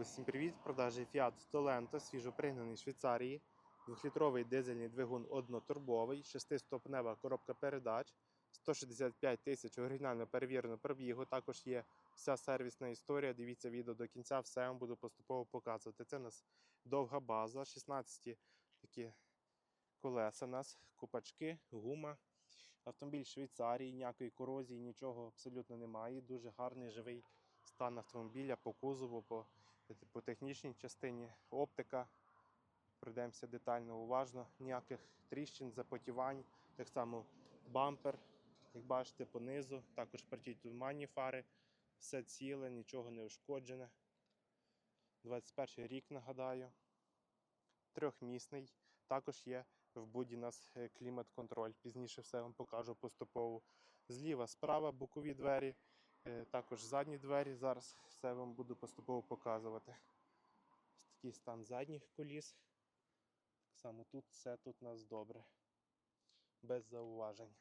Усім привіт! В продажі Fiat Stolento, свіжопригнаний Швейцарії, 2-літровий дизельний двигун однотурбовий, 6-ступнева коробка передач, 165 тисяч оригінально перевірено пробігу. Також є вся сервісна історія. Дивіться відео до кінця, все вам буду поступово показувати. Це у нас довга база, 16 такі колеса у нас, купачки, гума. Автомобіль Швейцарії, ніякої корозії, нічого абсолютно немає. Дуже гарний живий стан автомобіля по кузову, по, по технічній частині, оптика. Пройдемося детально, уважно. Ніяких тріщин, запотівань. Так само бампер, як бачите, понизу. Також партітульманні фари. Все ціле, нічого не ушкоджене. 21 рік, нагадаю. Трьохмісний. Також є в буді нас е, клімат-контроль. Пізніше все вам покажу поступово. Зліва, справа, бокові двері. Е, Також задні двері. Зараз все вам буду поступово показувати. Ось такий стан задніх коліс. Так само тут все тут у нас добре. Без зауважень.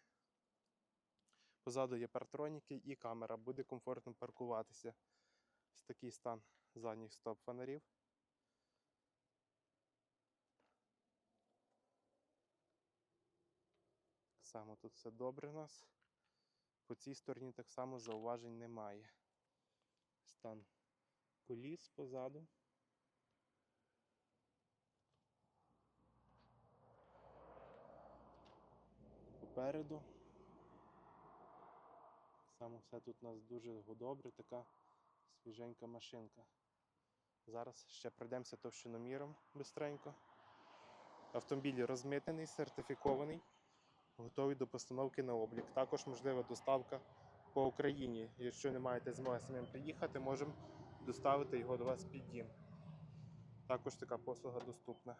Позаду є партроніки і камера. Буде комфортно паркуватися. Ось такий стан задніх стоп-фонарів. Само тут все добре у нас. По цій стороні так само зауважень немає. Стан коліс позаду. Попереду. Само все тут у нас дуже добре, така свіженька машинка. Зараз ще пройдемося товщиноміром бистренько. Автомобіль розмитнений, сертифікований готові до постановки на облік. Також можлива доставка по Україні. Якщо не маєте змоги самим приїхати, можемо доставити його до вас під дім. Також така послуга доступна.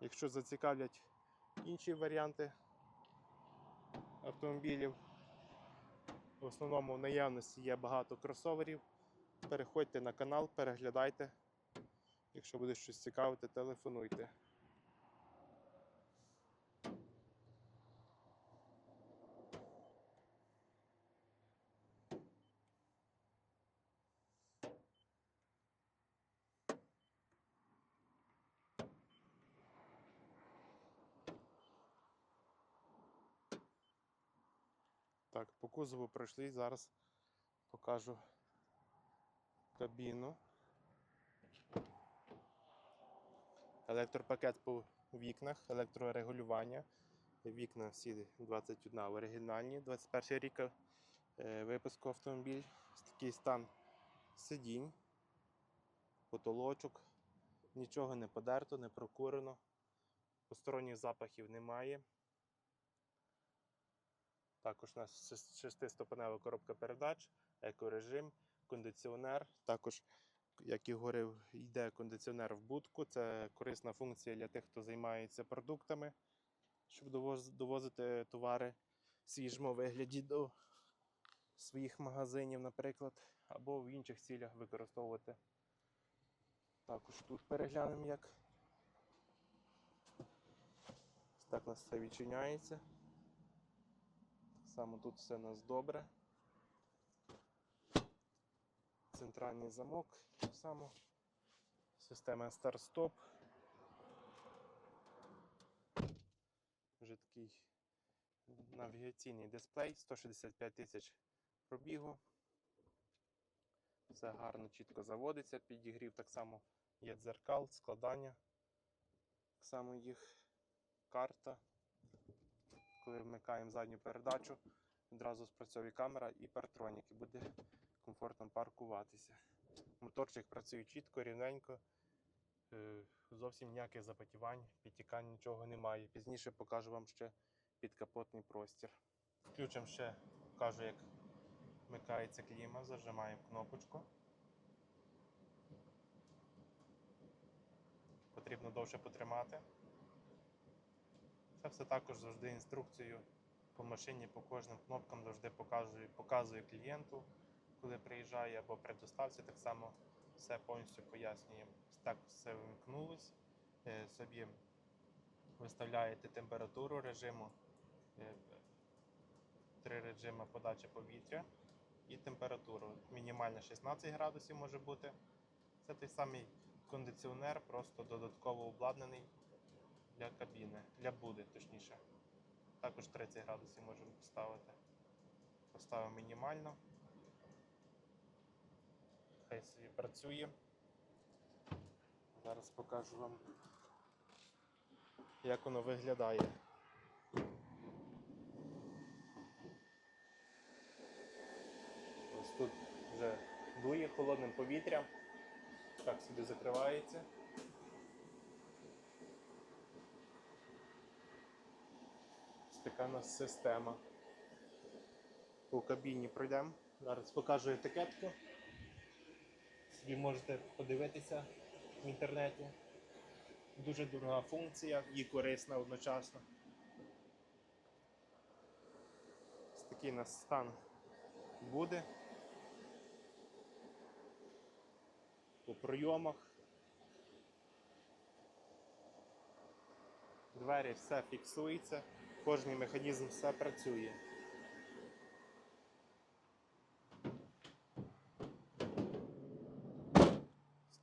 Якщо зацікавлять інші варіанти автомобілів. В основному в наявності є багато кросоверів. Переходьте на канал, переглядайте. Якщо буде щось цікавити, телефонуйте. Так, по кузову пройшли, зараз покажу кабіну. Електропакет по вікнах, електрорегулювання. Вікна всі 21 оригінальні, 21 рік е, випуску автомобіль. Такий стан сидінь, потолочок, нічого не подерто, не прокурено, посторонніх запахів немає. Також у нас шес- шестиступенева коробка передач, екорежим, кондиціонер. Також, як і говорив, йде кондиціонер в будку. Це корисна функція для тих, хто займається продуктами, щоб довозити товари в свіжому вигляді до своїх магазинів, наприклад, або в інших цілях використовувати. Також тут переглянемо, як так у нас все відчиняється. Само тут все у нас добре. Центральний замок, так само. Система старт-стоп. Вже навігаційний дисплей, 165 тисяч пробігу. Все гарно, чітко заводиться, підігрів так само є дзеркал, складання. Так само їх карта коли вмикаємо задню передачу, одразу спрацьовує камера і партроніки, буде комфортно паркуватися. Моторчик працює чітко, рівненько, е, зовсім ніяких запотівань, підтікань нічого немає. Пізніше покажу вам ще підкапотний простір. Включимо ще, покажу, як вмикається кліма, зажимаємо кнопочку. Потрібно довше потримати. Це все також завжди інструкцію по машині, по кожним кнопкам завжди показую, показую клієнту, коли приїжджає або при доставці. Так само Все повністю пояснюємо. Так все вимкнулось. Е, Собі виставляєте температуру режиму, е, три режими подачі повітря і температуру. Мінімальна 16 градусів може бути. Це той самий кондиціонер, просто додатково обладнаний для кабіни, для буди, точніше. Також 30 градусів можемо поставити. Поставимо мінімально. Хай собі працює. Зараз покажу вам, як воно виглядає. Ось тут вже дує холодним повітрям. Так собі закривається. Така нас система. По кабіні пройдемо. Зараз покажу етикетку. Собі можете подивитися в інтернеті. Дуже дорога функція і корисна одночасно. Ось такий у нас стан буде. По пройомах. Двері все фіксується, кожний механізм все працює.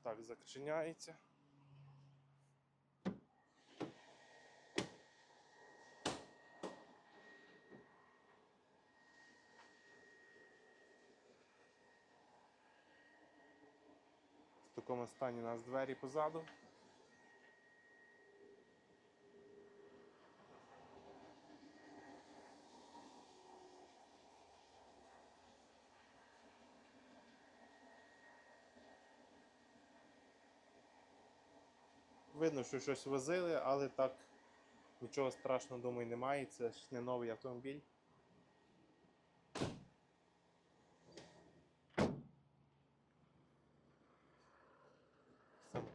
Так зачиняється. В такому стані у нас двері позаду. Видно, що щось возили, але так нічого страшного, думаю, немає. Це ж не новий автомобіль.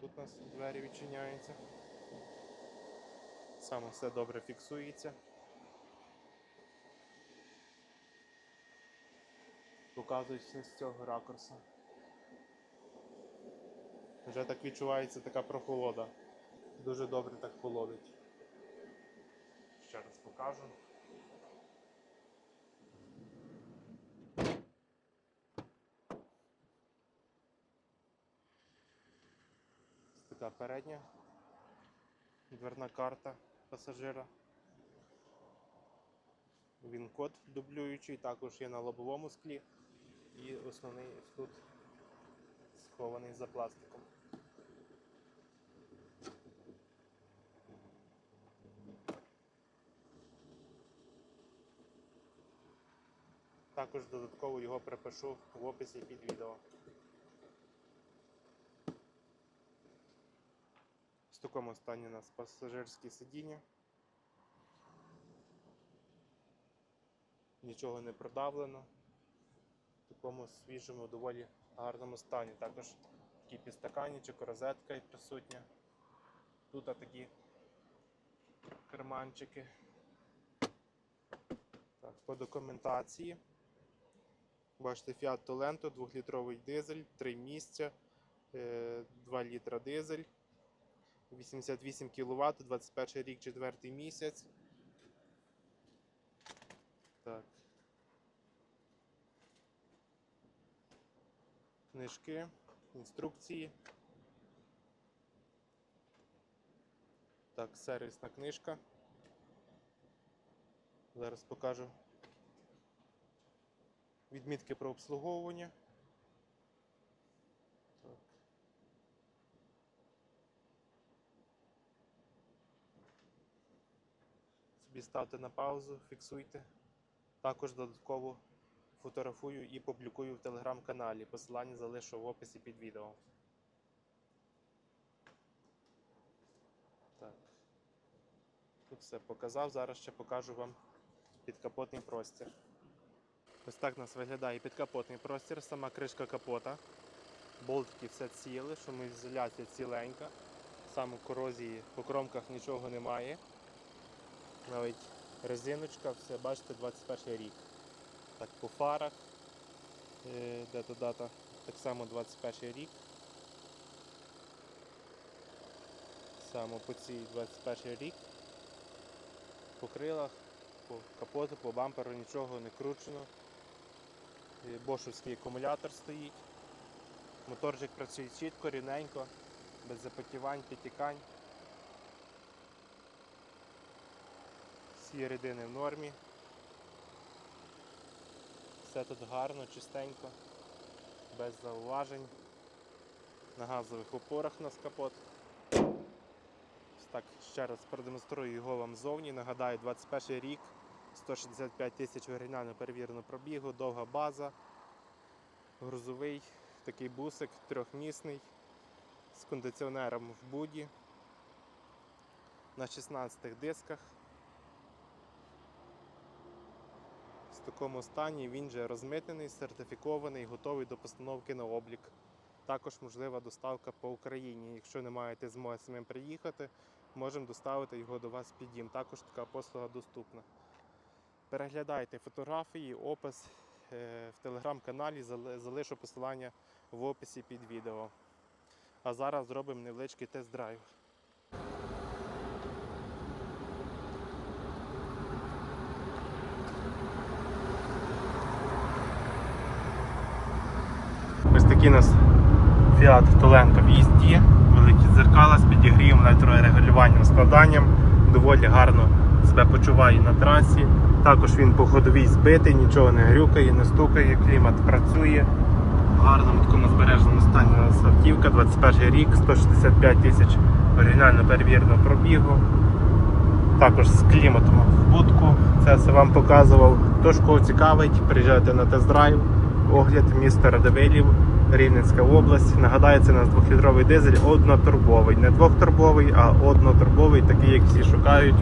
Тут у нас двері відчиняються. Саме все добре фіксується. Показується з цього ракурсу. Вже так відчувається така прохолода. Дуже добре так холодить. Ще раз покажу. Така передня дверна карта пасажира. Він код дублюючий, також є на лобовому склі і основний тут схований за пластиком. Також додатково його припишу в описі під відео. В такому стані у нас пасажирські сидіння. Нічого не продавлено. В такому свіжому, доволі гарному стані. Також такий підстаканничок, розетка присутня. Тут такі карманчики. Так, по документації. Бачите, Fiat Talento, 2-літровий дизель, 3 місця, е, 2 літра дизель, 88 кВт, 21 рік, 4 місяць. Так. Книжки, інструкції. Так, сервісна книжка. Зараз покажу відмітки про обслуговування. Собі ставте на паузу, фіксуйте. Також додатково фотографую і публікую в телеграм-каналі. Посилання залишу в описі під відео. Так. Тут все показав. Зараз ще покажу вам підкапотний простір. Ось так у нас виглядає підкапотний простір, сама кришка капота. Болтики все ціле, шумоізоляція ціленька. Саме корозії по кромках нічого немає. Навіть резиночка, все, бачите, 21 рік. Так по фарах, де то дата, так само 21 рік. Саме по цій 21 рік. По крилах, по капоту, по бамперу нічого не кручено. Бошовський акумулятор стоїть. Моторчик працює чітко, рівненько, без запотівань, підтікань. Всі рідини в нормі. Все тут гарно, чистенько, без зауважень. На газових опорах у нас капот. Ось Так, ще раз продемонструю його вам ззовні. Нагадаю, 21 рік, 165 тисяч оригінально перевірено пробігу, довга база, грузовий, такий бусик, трьохмісний, з кондиціонером в буді, на 16 дисках. В такому стані він вже розмитнений, сертифікований, готовий до постановки на облік. Також можлива доставка по Україні. Якщо не маєте змоги самим приїхати, можемо доставити його до вас під дім. Також така послуга доступна. Переглядайте фотографії, опис е, в телеграм-каналі, залишу посилання в описі під відео. А зараз зробимо невеличкий тест-драйв. Ось такий у нас Fiat Toledo в їзді, великі дзеркала з підігрівом, електрорегулюванням, складанням, доволі гарно себе почуває на трасі. Також він по ходовій збитий, нічого не грюкає, не стукає, клімат працює. В гарному такому збереженому стані у нас автівка, 21 рік, 165 тисяч оригінально перевіреного пробігу. Також з кліматом в будку, це все вам показував. Тож кого цікавить, приїжджайте на тест-драйв, огляд міста Радивилів, Рівненська область. Нагадаю, це у нас двохлітровий дизель однотурбовий. Не двохтурбовий, а однотурбовий, такий, як всі шукають.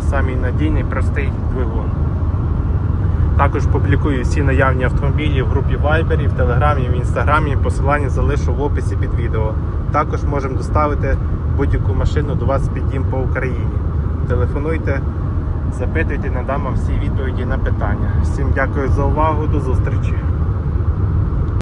Самий надійний, простий двигун. Також публікую всі наявні автомобілі в групі Viber, в Телеграмі, в Інстаграмі. Посилання залишу в описі під відео. Також можемо доставити будь-яку машину до вас під дім по Україні. Телефонуйте, запитуйте, надам вам всі відповіді на питання. Всім дякую за увагу, до зустрічі!